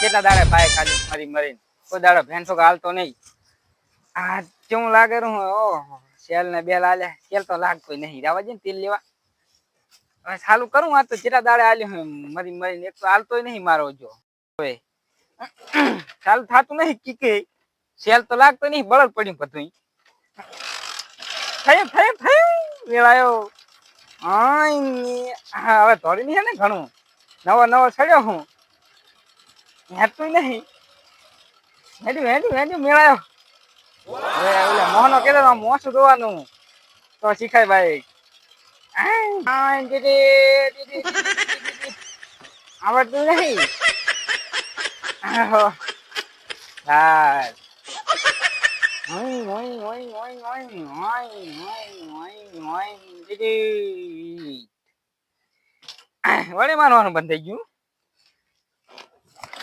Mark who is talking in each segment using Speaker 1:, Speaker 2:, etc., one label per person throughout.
Speaker 1: કેટલા દાડે ભાઈ ખાલી મરી મરીને? કોઈ દાડો ભેંસો હાલતો નહીં. આ કેવું લાગે રહ્યું ઓહો સેલ ને બેલ આલે. સેલ તો લાગતો નહીં. રાવાજે ને તેલ લેવા. હવે ચાલુ કરું આ તો કેટલા દાડે આલ્યો હું મરી મરીને. એક તો હાલતો નહીં મારો જો. હવે ચાલુ થાતું નહીં કીકે સેલ તો લાગતો નહીં, બળદ પડ્યું બધું થયું થયું થયું. વેળાયો હા, હવે ધોળી નહીં છે ને ઘણું. નવો નવો છડ્યો હું. હેતું નહીં. હેડ્યું હેડ્યું હેડ્યું મેળાયો. એટલે મોહનો કહેતો ધોવાનું. તો શીખાય ભાઈ. આવડતું નહીં. હા વળી મારવાનું બંધ થઈ ગયું.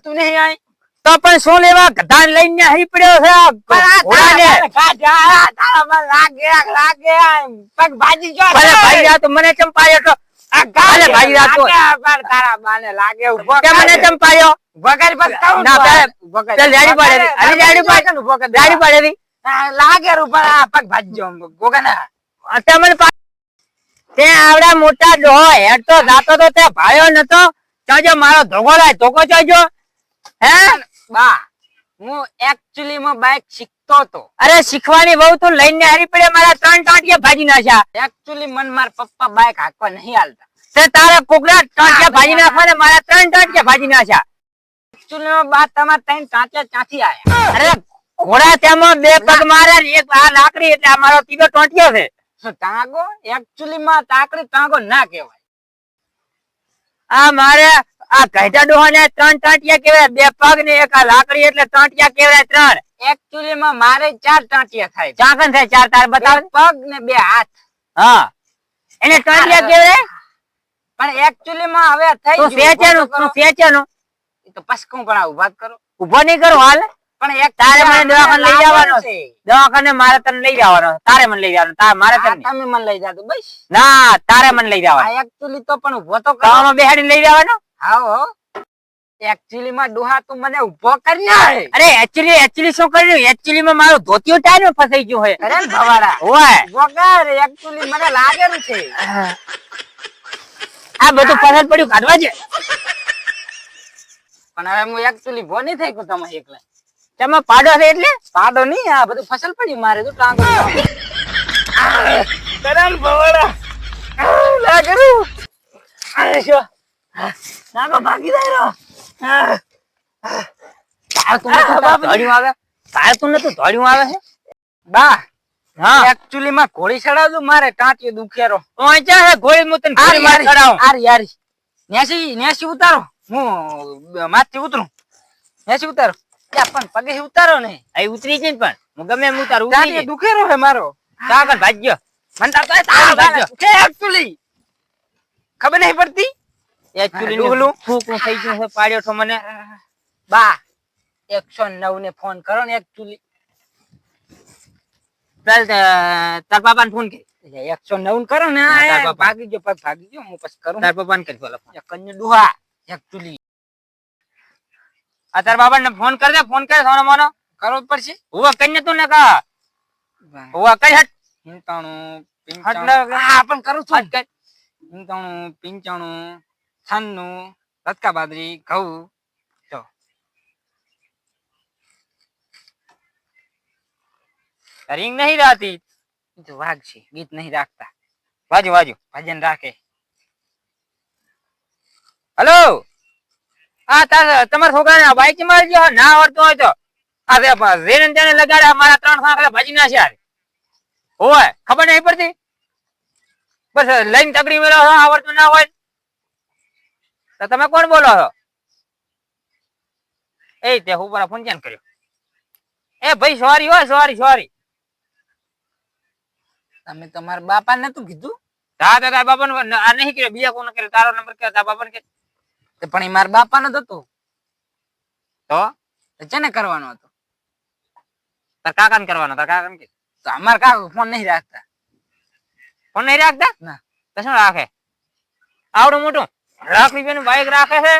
Speaker 1: આવડતું નહીં આય
Speaker 2: તો પણ શું લેવા? ગધાન લઈને અહીં પડ્યો છે આ ઘોડાને.
Speaker 1: પગ ભાજી જો
Speaker 2: ભલે ભાઈ તો મને ચંપાયો તો?
Speaker 1: આ ગાલે
Speaker 2: ભાઈ આ તો
Speaker 1: તારા બાને લાગે. ઊભો
Speaker 2: તે મને ના, રેડી પાડે. ઊભો રી
Speaker 1: લાગે આ પગ ભાજી જો. ગોગાના
Speaker 2: અત્યારે મને તે આવડા મોટા ડોહો હેડ તો જાતો તો તે ભાયો નતો. ચાજો મારો ધોગો લાય ધોકો ચાજો હે?
Speaker 1: બા હું એકચ્યુઅલી માં બાઇક શીખતો તો.
Speaker 2: અરે શીખવાની બહુ તું લઈને હારી પડે મારા ત્રણ ટાંટિયા ભાજી નાખ્યા.
Speaker 1: એકચ્યુઅલી મન માર પપ્પા બાઇક હાંકવા નહીં હાલતા.
Speaker 2: તે તારા કોકરા ટાંટિયા ભાજી નાખવા ને. મારા ત્રણ ટાંટિયા ભાજી નાખ્યા.
Speaker 1: એકચ્યુઅલી માં બા તમારે ત્રણ ટાંચા ક્યાંથી આયા
Speaker 2: અરે ઘોડા તેમાં બે પગ મારે ને એક આ લાકડી એટલે આ મારો ત્રીજો ટોંટિયો છે.
Speaker 1: ટાંગો એકચ્યુઅલી માં તાકડી ટાંગો ના કહેવાય.
Speaker 2: આ મારે આ ઘેટા ડોહાને ત્રણ ટાંટિયા કહેવાય બે પગ ને એક લાકડી એટલે ટાંટિયા કહેવાય ત્રણ.
Speaker 1: એકચ્યુઅલી માં મારે ચાર ટાંટિયા થાય
Speaker 2: ચાકન થાય? ચાર તાર બતાવ.
Speaker 1: પગ ને બે હાથ.
Speaker 2: હા. એને ટાંટિયા કહેવાય?
Speaker 1: પણ એકચ્યુઅલી માં હવે થઈ ગયું.
Speaker 2: ફેચેનું
Speaker 1: ઊભો તો.
Speaker 2: ફેચેનું.
Speaker 1: તો પસકું પણ ઊભા કરો.
Speaker 2: ઊભો નહીં કરો હાલ.
Speaker 1: પણ એક
Speaker 2: તારે મને દવાખાને લઈ જવાનો.
Speaker 1: છે.
Speaker 2: દવાખાને મારે તને લઈ જવાનો. તારે મને લઈ જવાનો. તારે મારે તને.
Speaker 1: તમે મને લઈ જાતો બસ.
Speaker 2: ના તારે મને લઈ જવાનો.
Speaker 1: એકચ્યુઅલી તો પણ ઊભો તો કરો.
Speaker 2: બેહાડી લઈ જવાનો.
Speaker 1: હો એકચ્યુઅલી માં ડોહા તું મને ઊભો કરી નાય
Speaker 2: અરે એકચ્યુઅલી એકચ્યુઅલી શું કર્યું એકચ્યુઅલી માં મારો ધોતિયો ટાયર ફસાઈ ગયું હોય.
Speaker 1: અરે ભવાડા
Speaker 2: ઓય.
Speaker 1: વગર એકચ્યુઅલી મને લાગેલું છે.
Speaker 2: આ બધું પસંદ પડ્યું કાઢવા છે
Speaker 1: પણ હવે હું એકચ્યુઅલી ભો નહીં થઈ ગયો તમે એકલા.
Speaker 2: તમે પાડો છે એટલે?
Speaker 1: પાડો નહીં આ બધું ફસલ પડ્યું મારે તો ટાંગો કરણ ભવાડા. લાગરું
Speaker 2: શું નાગો ભાગી જાય તાર તું નતું ધોળિયું આવે તાર તું નતું ધોળિયું આવે છે
Speaker 1: બા
Speaker 2: હા
Speaker 1: એકચ્યુઅલી માં ઘોડી ચડાવતું મારે ટાંટિયો દુખેરો
Speaker 2: ઓય ચા હે ગોળી હું તને ગોળી માર ચડાવું
Speaker 1: આરી આરી નેસી નેસી ઉતારો હું માથથી ઉતરું નેસી ઉતારો ત્યાં પણ પગે ઉતારો ને
Speaker 2: અહીં ઉતરી જઈને પણ હું ગમે એમ ઉતારું ઉતરી
Speaker 1: ટાંટિયો
Speaker 2: જઈને
Speaker 1: દુખેરો હે મારો
Speaker 2: કાગળ ભાગ્યો
Speaker 1: મને તો તારે
Speaker 2: તારું
Speaker 1: તારું
Speaker 2: ભાગ્યો.
Speaker 1: કે એકચ્યુઅલી ખબર નહીં પડતી
Speaker 2: એકચ્યુઅલી
Speaker 1: ડોહલું.
Speaker 2: ફૂકું થઈ ગયું છે પાડ્યો છો મને.
Speaker 1: બા એકસો નવ ને ફોન કરો ને એકચ્યુઅલી
Speaker 2: ચાલ. તે- તાર પાપાને ફોન કરી.
Speaker 1: એકસો નવ કરો ને
Speaker 2: હા, તાર
Speaker 1: આ
Speaker 2: બાપા.
Speaker 1: ભાગી ગયો પગ ભાગી ગયો હું પછી કરું.
Speaker 2: તાર કરી બોલો ફોન.
Speaker 1: એક કન્યા ડુહા એકચ્યુઅલી
Speaker 2: આ તાર બાપાને ફોન કર દે ફોન કરે સોનો મોનો.
Speaker 1: કરવો જ પડશે.
Speaker 2: હુવા કઈને તું ને કા? હુવા કઈ હટ.
Speaker 1: હિંતાણું
Speaker 2: ના
Speaker 1: પિંચાણું હા પણ કરું છું.
Speaker 2: હટ કર
Speaker 1: હિંતાણું પિંચાણું. છન્નું રતકા બાદરી ઘઉં, જો.
Speaker 2: રિંગ નહીં
Speaker 1: ઈ તો વાઘ છે ગીત નહીં રાખતા.
Speaker 2: વાજુ વાજુ,
Speaker 1: ભજન રાખે.
Speaker 2: હલો? હા તાર, તમારા છોકરાને બાઈક મારી ગયો ના આવડતું હોય તો. આ રેન તેને લગાડ્યા, મારા ત્રણ સાંકડા ભાજી છે હોય, ખબર નહીં પડતી? બસ, લઈને તગડી મેળો આવડતું ના હોય. તો તમે કોણ બોલો છો? એ તે હું ફોન ક્યાં કર્યો. એ ભાઈ સોરી હો સોરી સોરી
Speaker 1: તમે તમારા બાપા નતું કીધું?
Speaker 2: તા તા તારા બાપાને આ નહીં કર્યો બીજા કોને કર્યો? તારો નંબર કયો? તારા બાપાને કે
Speaker 1: પણ એ મારા બાપા નો હતો.
Speaker 2: તો?
Speaker 1: તો ચેને કરવાનો હતો?
Speaker 2: તાર કાકાને કરવાનો તાર કાકા ને
Speaker 1: તો અમારા કાકા ફોન નહીં રાખતા.
Speaker 2: ફોન નહીં રાખતા?
Speaker 1: ના.
Speaker 2: તો શું રાખે? આવડું મોટું? લાખ રૂપિયાનું બાઈક રાખે છે?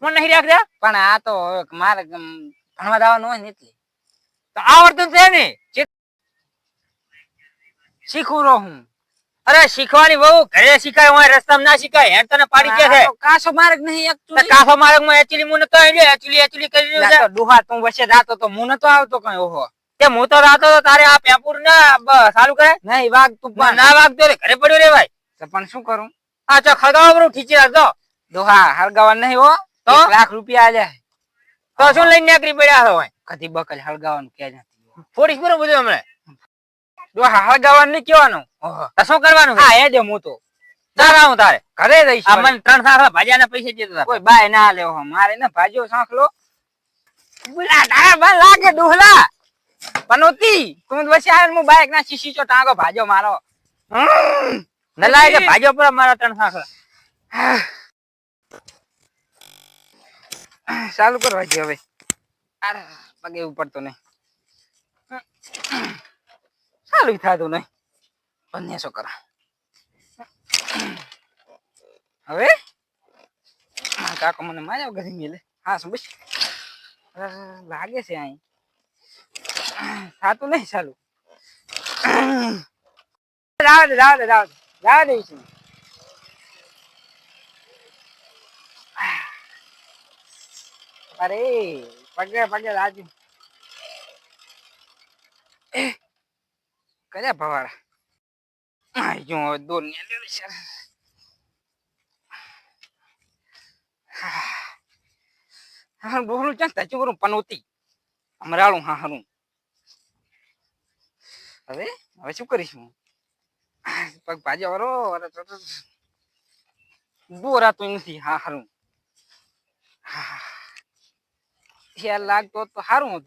Speaker 2: ફોન નહીં રાખતા?
Speaker 1: પણ આ તો મારે ભણવા દાવાનું હોય ને એટલે.
Speaker 2: તો આવડતું છે ને.
Speaker 1: શીખું રહું હું.
Speaker 2: અરે શીખવાની બહુ ઘરે શીખાય હોય રસ્તામાં ના શીખાય. હેડ તને પાડી કે છે.
Speaker 1: કાસો માર્ગ નહીં
Speaker 2: એકચુલી કાસો માર્ગમાં એચુલી મુને તો આવ્યો. એચુલી એચુલી કરી રહ્યો છે.
Speaker 1: દુહા તું વચ્ચે જાતો તો મુને નતો આવતો કઈ ઓહો.
Speaker 2: તે હું તો રાતો તો તારે આ પેપુર ના સારું ચાલુ કરે
Speaker 1: નહીં વાગ તું
Speaker 2: ના
Speaker 1: વાગ
Speaker 2: તો વાગતો રે ઘરે પડ્યો રે ભાઈ.
Speaker 1: તો પણ શું કરું?
Speaker 2: આ ચો ખગાવા ખીચી રાખજો
Speaker 1: ડોહા હળગાવા નહીં હો.
Speaker 2: તો?
Speaker 1: લાખ રૂપિયા આલ્યા
Speaker 2: તો શું લઈને નીકળી પડ્યા હોય
Speaker 1: કદી બકલ હળગાવાનું કે નથી.
Speaker 2: ફોડીશ બરું બધું હમણે.
Speaker 1: ડોહા હળગાવાનું નહીં કહેવાનું.
Speaker 2: તો શું કરવાનું?
Speaker 1: હા એ દે હું તો.
Speaker 2: તારા હું તારે.
Speaker 1: ઘરે રહીશ
Speaker 2: આ મને ત્રણ સાખલા ભાજ્યાના પૈસા દેતો
Speaker 1: કોઈ બાય ના લેવો હો. મારે ને ભાજ્યો સાંખલો બુલા તારા બા લાગે ડોહલા. પનોતી તું બસ આવે મુ હું બાઈક ના શીશી ચો ટાંગો ભાજ્યો મારો.
Speaker 2: નલાય કે ભાજ્યો પર મારા ત્રણ સાખલા
Speaker 1: ચાલુ કરવા છે હવે. અરે પગે ઉપડતો નહીં. ચાલુ થતું નહીં. બંને છોકરા. હવે? કાકો મને માર્યા ઘરે મેલે. હા શું બસ લાગે છે અહીં. થાતું નહીં ચાલુ. રાવ રાવ રાવ દે રાવ દે છે. અરે, પગે પગે રાજુ કર્યા ભવાડા. જો દોર ને લે છે. હા ડોહલું ચાંદ તાચું કરું, પનોતી. અમરાળું હા, હારું. હવે હવે શું કરીશ? પગ ભાજી વાળો અરે તો નથી હા હારું. હા લાગતો તો સારું હતું.